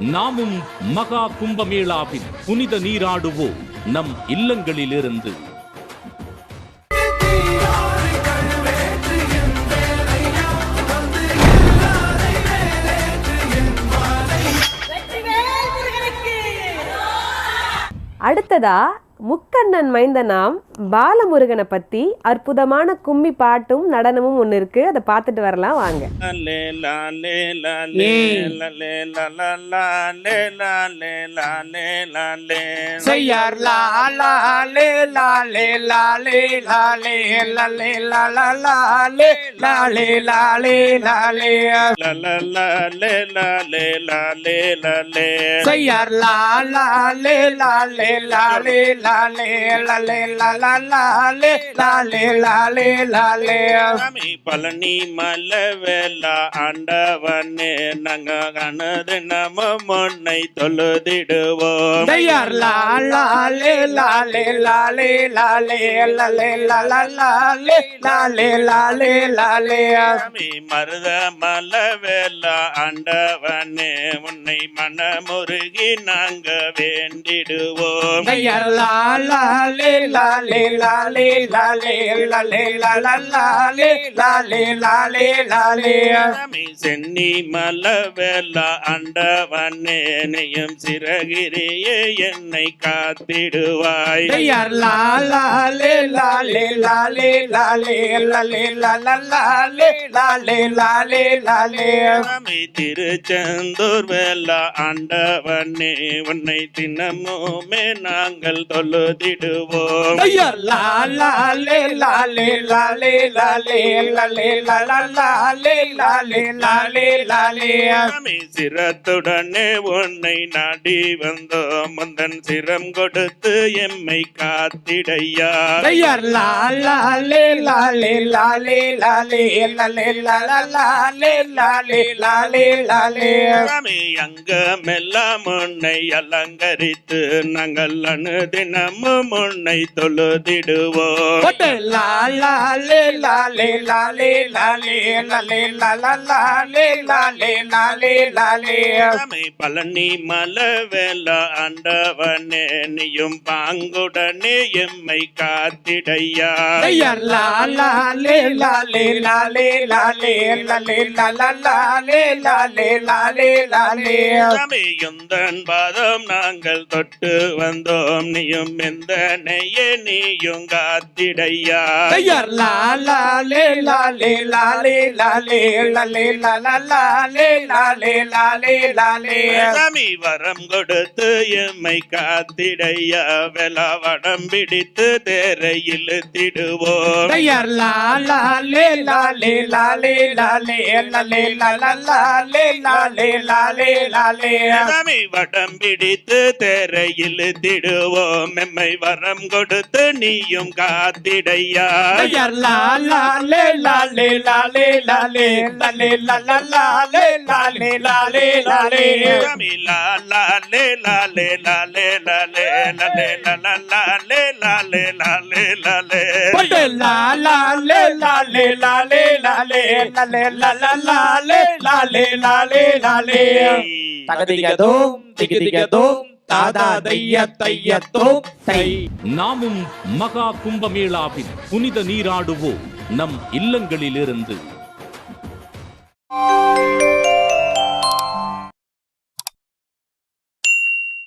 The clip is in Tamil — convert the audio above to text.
நாமும் மகா கும்பமேளாவில் புனித நீராடுவோம் நம் இல்லங்களிலிருந்து. அடுத்ததா முக்கண்ணன் மைந்தனாம் பாலமுருகனை பத்தி அற்புதமான கும்மி பாட்டும் நடனமும் ஒண்ணு இருக்கு அதை பார்த்துட்டு வரலாம் வாங்க லாலே லாலே லாலே லாலே லாலா லே லாலே லாலே லாலே செய்யார் லா லா லே லா லே லா லே லாலே லாலே லாலே செய்யார் லா லா லே லா லே லா லே லா லே லா லே லா லா லா லே லா லே லா லே லா லே சாமி பழனி மலவேலா ஆண்டவனே நாங்க கனது நம முன்னை தொழுதிடுவோம் செய்யார் லா லா லே லா லே லா லே லா லே லா லே லா லா லா லே லா லே லா லே லா லே சாமி மருத மலவேலா ஆண்டவனே உன்னை மனமுருகி நாங்க வேண்டிடுவோம் லா லா லே லா லே லா லே லா லே சாமி சென்னி மலவேலா ஆண்டவனே நீயும் சிறகிரியே என்னை காத்திடுவாய் கையர் லா லா லே லா லே லா லே லா லே லா லே லா லா லா லே லா லே லா லே லா லே சாமி திருச்செந்தூர் வேலா ஆண்டவனே உன்னை தினமுமே நாங்கள் தொழுதிடுவோம் கையர் லா லா லே லா லே லா லே லா லே லா லே லா லா லா லே லா லே லா லே லா லே சாமி சிரத்துடனே உன்னை நாடி வந்தோம் முந்தன் சிரம் கொடுத்து எம்மை காத்திடையா கையர் லா லா லே லா லே லா லே லா லே லா லே லா லா லா லே லா லே லா லே லா லே சாமி அங்கமெல்லாம் உன்னை அலங்கரித்து நாங்கள் அனுதினமும் உன்னை தொழுதிடுவோம் பட்டு லா லா லே லா லே லா லே லா லே லா லே லா லா லா லே லா லே லா லே லா லே சாமி பழனி மலவேலா ஆண்டவனே நீயும் பாங்குடனே எம்மை காத்திடையா கையர் லா லா லே லா லே லா லே லா லே லா லே லா லா லா லே லா லே லா லே லா லே சாமி எந்தன் பாதம் நாங்கள் தொட்டு வந்தோம் நீயும் எந்த நெய்யே நீயும் காத்திடையா கையர் லா லா லே லா லே லா லே லா லே லா லே லா லா லா லே லா லே லா லே லா லே சாமி வரம் கொடுத்து எம்மை காத்திடையா வெலா வடம் பிடித்து தேரை இழுத்திடுவோம் கையர் லா லா லே லா லே லா லே லா லே லா லே லா லா லா லே லா லே லா லே லா லே சாமி வடம் பிடித்து தேரை இழுத்திடுவோம் எம்மை வரம் கொடுத்து நீயும் காத்திடையா கையர் லா லா லே லா லே லா லே லா லே லா லே லா லா லா லே லா லே லா லே லா தகதிகதோம் திகதிகதோம் தாதா தைய தையத்தோம் தை நாமும் மகா கும்பமேளாவில் புனித நீராடுவோம் நம் இல்லங்களிலிருந்து.